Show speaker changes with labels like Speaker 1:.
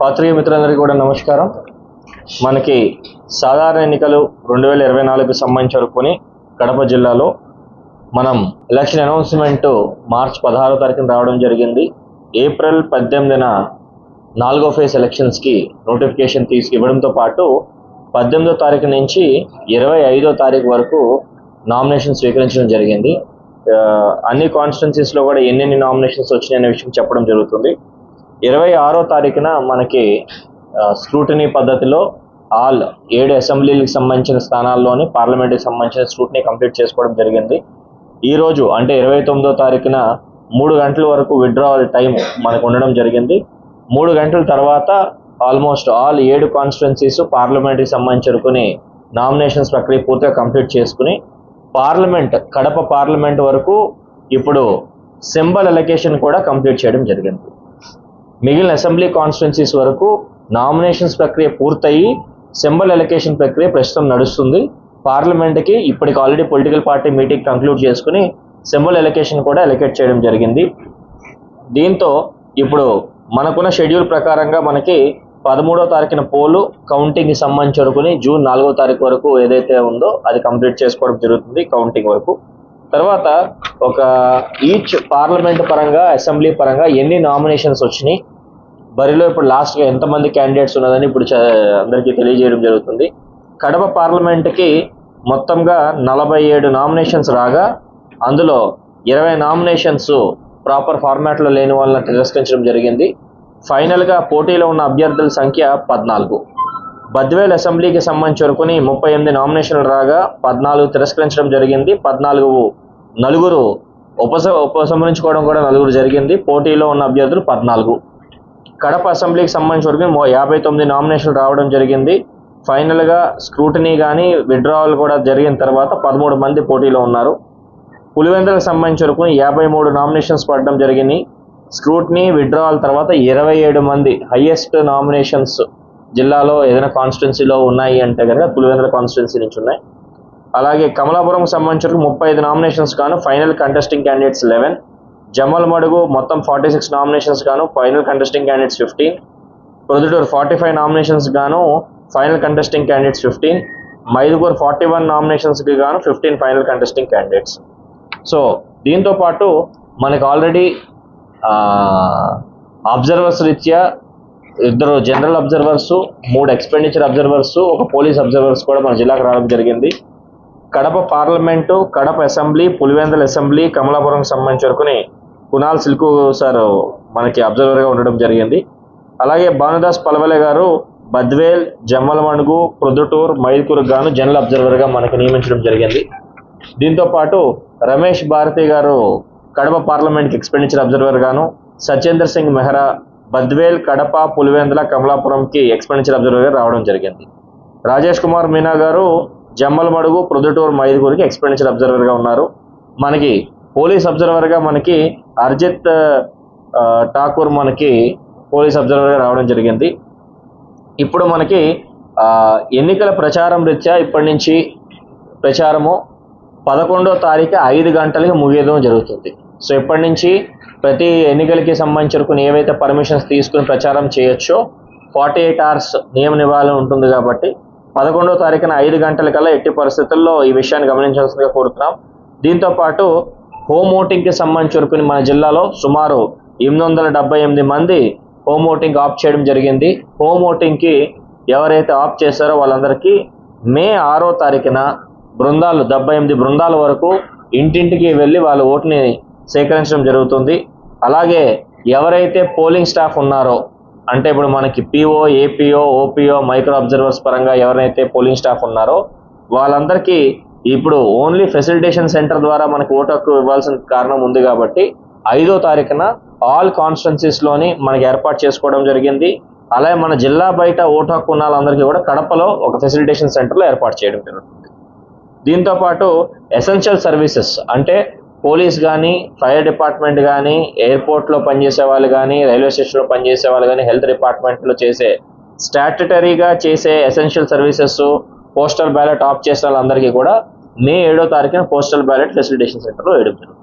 Speaker 1: పాత్రిక మిత్రులందరికీ కూడా నమస్కారం. మనకి సాధారణ ఎన్నికలు రెండు వేల ఇరవై నాలుగుకి సంబంధించి వరకుని కడప జిల్లాలో మనం ఎలక్షన్ అనౌన్స్మెంట్ మార్చ్ పదహారో తారీఖున రావడం జరిగింది. ఏప్రిల్ పద్దెనిమిదిన నాలుగో ఫేజ్ ఎలక్షన్స్కి నోటిఫికేషన్ తీసుకు ఇవ్వడంతో పాటు పద్దెనిమిదో తారీఖు నుంచి ఇరవై ఐదో తారీఖు వరకు నామినేషన్ స్వీకరించడం జరిగింది. అన్ని కాన్స్టిట్యున్సీస్లో కూడా ఎన్నెన్ని నామినేషన్స్ వచ్చినాయనే విషయం చెప్పడం జరుగుతుంది. ఇరవై ఆరో తారీఖున మనకి స్క్రూటనీ పద్ధతిలో ఆల్ ఏడు అసెంబ్లీలకు సంబంధించిన స్థానాల్లోని పార్లమెంట్కి సంబంధించిన స్క్రూటనీ కంప్లీట్ చేసుకోవడం జరిగింది. ఈరోజు అంటే ఇరవై తొమ్మిదో తారీఖున మూడు గంటల వరకు విత్డ్రావల్ టైం మనకు ఉండడం జరిగింది. మూడు గంటల తర్వాత ఆల్మోస్ట్ ఆల్ ఏడు కాన్స్టిట్యున్సీస్ పార్లమెంట్కి సంబంధించుకుని నామినేషన్స్ ప్రక్రియ పూర్తిగా కంప్లీట్ చేసుకుని పార్లమెంట్ కడప పార్లమెంట్ వరకు ఇప్పుడు సింబల్ ఎలకేషన్ కూడా కంప్లీట్ చేయడం జరిగింది. మిగిలిన అసెంబ్లీ కాన్స్టిట్యున్సీస్ వరకు నామినేషన్స్ ప్రక్రియ పూర్తయి సింబల్ ఎలకేషన్ ప్రక్రియ ప్రస్తుతం నడుస్తుంది. పార్లమెంట్కి ఇప్పటికి already political party meeting conclude చేసుకుని సింబల్ ఎలకేషన్ కూడా ఎలకేట్ చేయడం జరిగింది. దీంతో ఇప్పుడు మనకున్న షెడ్యూల్ ప్రకారంగా మనకి పదమూడో తారీఖున పోలు కౌంటింగ్కి సంబంధించి వరకుని జూన్ నాలుగో తారీఖు వరకు ఏదైతే ఉందో అది కంప్లీట్ చేసుకోవడం జరుగుతుంది కౌంటింగ్ వరకు. తర్వాత ఒక ఈచ్ పార్లమెంట్ పరంగా అసెంబ్లీ పరంగా ఎన్ని నామినేషన్స్ వచ్చినాయి? బరిలో ఇప్పుడు లాస్ట్గా ఎంతమంది క్యాండిడేట్స్ ఉన్నదని ఇప్పుడు అందరికీ తెలియజేయడం జరుగుతుంది. కడప పార్లమెంట్కి మొత్తంగా నలభై ఏడు నామినేషన్స్ రాగా అందులో ఇరవై నామినేషన్స్ ప్రాపర్ ఫార్మాట్లో లేని వాళ్ళని తిరస్కరించడం జరిగింది. ఫైనల్గా పోటీలో ఉన్న అభ్యర్థుల సంఖ్య పద్నాలుగు. బద్వేల్ అసెంబ్లీకి సంబంధించి వరకుని ముప్పై ఎనిమిది నామినేషన్లు రాగా పద్నాలుగు తిరస్కరించడం జరిగింది. పద్నాలుగు నలుగురు ఉపస ఉపసంహరించుకోవడం కూడా నలుగురు జరిగింది. పోటీలో ఉన్న అభ్యర్థులు పద్నాలుగు. కడప అసెంబ్లీకి సంబంధించి వరకు యాభై తొమ్మిది నామినేషన్లు రావడం జరిగింది. ఫైనల్గా స్క్రూటినీ కానీ విడ్రావల్ కూడా జరిగిన తర్వాత పదమూడు మంది పోటీలో ఉన్నారు. పులివెందులకు సంబంధించి వరకు యాభై మూడు నామినేషన్స్ పడడం జరిగింది. స్క్రూటినీ విడ్రావల్ తర్వాత ఇరవై ఏడు మంది హయ్యెస్ట్ నామినేషన్స్ జిల్లాలో ఏదైనా కాన్స్టిట్యున్సీలో ఉన్నాయి అంటే కనుక పులివెందుల కాన్స్టిట్యున్సీ నుంచి ఉన్నాయి. అలాగే కమలాపురం సంబంధించిన ముప్పై ఐదు నామినేషన్స్ గాను final contesting candidates eleven Jammalamadugu మొత్తం ఫార్టీ సిక్స్ నామినేషన్స్ గాను final contesting candidates fifteen Proddatur forty five nominations గాను final contesting candidates fifteen Mydukur forty one నామినేషన్స్కి గాను fifteen final contesting candidates so దీంతో పాటు మనకు ఆల్రెడీ అబ్జర్వర్స్ రీత్యా ఇద్దరు జనరల్ అబ్జర్వర్స్ మూడు ఎక్స్పెండిచర్ అబ్జర్వర్స్ ఒక పోలీస్ అబ్జర్వర్స్ కూడా మన జిల్లాకు రావడం జరిగింది. Kadapa parliament Kadapa assembly Pulivendula assembly Kamalapuram సంబంధించి వరకుని కునాల్ సిల్కు సార్ మనకి అబ్జర్వర్గా ఉండడం జరిగింది. అలాగే భానుదాస్ పలవలే గారు బద్వేల్ జమ్మలమణుగు ప్రొద్దుటూర్ మైదుకూరు గాను జనరల్ అబ్జర్వర్గా మనకి నియమించడం జరిగింది. దీంతో పాటు రమేష్ భారతి గారు కడప పార్లమెంట్కి ఎక్స్పెండిచర్ అబ్జర్వర్ గాను సత్యేంద్ర సింగ్ మెహ్రా బద్వేల్ కడప పులివెందుల కమలాపురంకి ఎక్స్పెండిచర్ అబ్జర్వర్గా రావడం జరిగింది. రాజేష్ కుమార్ మీనా గారు జమ్మలమడుగు ప్రొద్దుటూరు మైదుగురికి ఎక్స్పెండిచర్ అబ్జర్వర్గా ఉన్నారు. మనకి పోలీస్ అబ్జర్వర్గా మనకి అర్జిత్ ఠాకూర్ మనకి పోలీస్ అబ్జర్వర్గా రావడం జరిగింది. ఇప్పుడు మనకి ఎన్నికల ప్రచారం రీత్యా ఇప్పటి నుంచి ప్రచారము పదకొండో తారీఖు ఐదు గంటలకి ముగియడం జరుగుతుంది. సో ఇప్పటి నుంచి ప్రతి ఎన్నికలకి సంబంధించిన ఏవైతే పర్మిషన్స్ తీసుకుని ప్రచారం చేయొచ్చో ఫార్టీ ఎయిట్ అవర్స్ నియమ నివారణ ఉంటుంది కాబట్టి పదకొండో తారీఖున ఐదు గంటలకల్లా ఎట్టి పరిస్థితుల్లో ఈ విషయాన్ని గమనించాల్సిందిగా కోరుతున్నాం. దీంతో పాటు హోమ్ ఓటింగ్కి సంబంధించి మన జిల్లాలో సుమారు ఎనిమిది వందల డెబ్బై ఎనిమిది మంది హోమ్ ఓటింగ్ ఆఫ్ చేయడం జరిగింది. హోమ్ ఓటింగ్కి ఎవరైతే ఆఫ్ చేశారో వాళ్ళందరికీ మే ఆరో తారీఖున బృందాలు డెబ్బై ఎనిమిది బృందాల వరకు ఇంటింటికి వెళ్ళి వాళ్ళ ఓటుని సేకరించడం జరుగుతుంది. అలాగే ఎవరైతే పోలింగ్ స్టాఫ్ ఉన్నారో అంటే ఇప్పుడు మనకి PO APO OPO micro observers పరంగా ఎవరైతే పోలింగ్ స్టాఫ్ ఉన్నారో వాళ్ళందరికీ ఇప్పుడు ఓన్లీ ఫెసిలిటేషన్ సెంటర్ ద్వారా మనకి ఓటు హక్కు ఇవ్వాల్సిన కారణం ఉంది కాబట్టి ఐదో తారీఖున ఆల్ కాన్స్టిట్యున్సీస్లోని మనకి ఏర్పాటు చేసుకోవడం జరిగింది. అలాగే మన జిల్లా బయట ఓటు హక్కు ఉన్న వాళ్ళందరికీ కూడా కడపలో ఒక ఫెసిలిటేషన్ సెంటర్లో ఏర్పాటు చేయడం జరుగుతుంది. దీంతో పాటు ఎసెన్షియల్ సర్వీసెస్ అంటే పోలీస్ కానీ ఫైర్ డిపార్ట్మెంట్ కానీ ఎయిర్పోర్ట్లో పనిచేసే వాళ్ళు కానీ రైల్వే స్టేషన్లో పనిచేసే వాళ్ళు కానీ హెల్త్ డిపార్ట్మెంట్లో చేసే స్టాట్యుటరీగా చేసే ఎసెన్షియల్ సర్వీసెస్ పోస్టల్ బ్యాలెట్ ఆఫ్ చేసిన వాళ్ళందరికీ కూడా మే ఏడో తారీఖున పోస్టల్ బ్యాలెట్ ఫెసిలిటేషన్ సెంటర్లో వేయడం జరుగుతుంది.